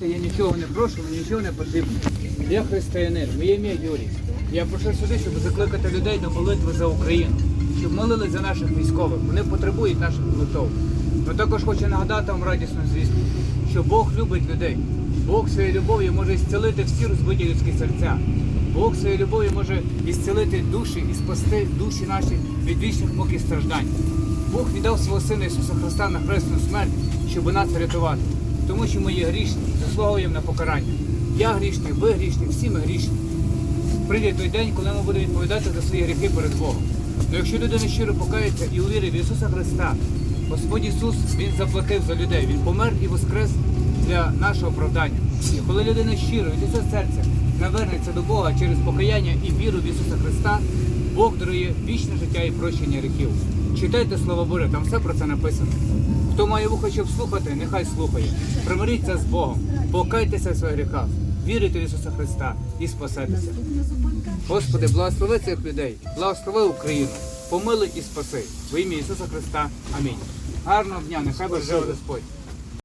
Я нічого не прошу, мені нічого не потрібно. Я християнин, моє ім'я Юрій. Я прийшов сюди, щоб закликати людей до молитви за Україну, щоб молили за наших військових. Вони потребують наших молитв. Но також хочу нагадати вам радісну звістку, що Бог любить людей. Бог своєю любов'ю може зцілити всі розбиті людські серця. Бог своєю любов'ю може ісцілити душі і спасти душі наші від вічних мук і страждань. Бог віддав свого Сина Ісуса Христа на хресну смерть, щоб нас рятувати. Тому що ми є грішні, заслуговуємо на покарання. Я грішний, ви грішні, всі ми грішні. Прийде той день, коли ми будемо відповідати за свої гріхи перед Богом. Но якщо людина щиро покається і увірить в Ісуса Христа, Господь Ісус Він заплатив за людей, Він помер і воскрес для нашого оправдання. І коли людина щиро від усього серця навернеться до Бога через покаяння і віру в Ісуса Христа, Бог дарує вічне життя і прощення гріхів. Читайте Слово Боже, там все про це написано. Хто має вухо, щоб слухати, нехай слухає. Примиріться з Богом, покайтеся в своїх гріхах, вірите в Ісуса Христа і спасетеся. Господи, благослови цих людей, благослови Україну, помилуй і спаси. Во ім'я Ісуса Христа. Амінь. Гарного дня, нехай береже Господь.